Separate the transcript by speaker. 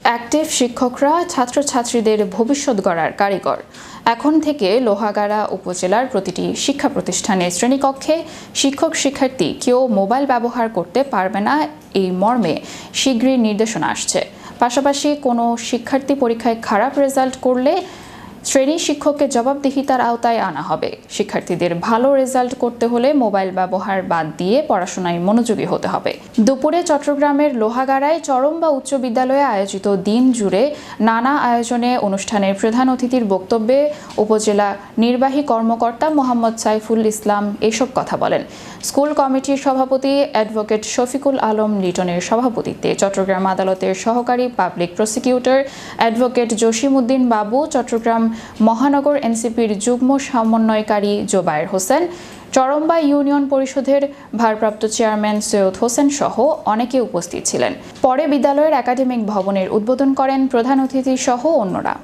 Speaker 1: Active শিক্ষকরা ছাত্রছাত্রীদের ভবিষ্যৎ গড়ার কারিগর। এখন থেকে লোহাগাড়া উপজেলার প্রতিটি শিক্ষা প্রতিষ্ঠানের শ্রেণীকক্ষে শিক্ষক শিক্ষার্থী কেউ মোবাইল ব্যবহার করতে পারবে না এই মর্মে শীঘ্রই নির্দেশনা আসছে। পাশাপাশি কোনো শিক্ষার্থী পরীক্ষায় খারাপ রেজাল্ট করলে শ্রেণি শিক্ষককে জবাবদিহিতার আওতায় আনা হবে। শিক্ষার্থীদের ভালো রেজাল্ট করতে হলে মোবাইল ব্যবহার বাদ দিয়ে পড়াশোনায় মনোযোগী হতে হবে। দুপুরে চট্টগ্রামের লোহাগাড়ায় চরম বা উচ্চ বিদ্যালয়ে আয়োজিত দিন জুড়ে নানা আয়োজনে অনুষ্ঠানের প্রধান অতিথির বক্তব্যে উপজেলা নির্বাহী কর্মকর্তা মোহাম্মদ সাইফুল ইসলাম এসব কথা বলেন। স্কুল কমিটির সভাপতি অ্যাডভোকেট শফিকুল আলম লিটনের সভাপতিত্বে চট্টগ্রাম আদালতের সহকারী পাবলিক প্রসিকিউটর অ্যাডভোকেট জসিমউদ্দিন বাবু, চট্টগ্রাম মহানগর এনসিপির যুগ্ম সমন্বয়কারী জোবায়ের হোসেন, চরম্বা ইউনিয়ন পরিষদের ভারপ্রাপ্ত চেয়ারম্যান সৈয়দ হোসেন সহ অনেকে উপস্থিত ছিলেন। পরে বিদ্যালয়ের একাডেমিক ভবনের উদ্বোধন করেন প্রধান অতিথি সহ অন্যরা।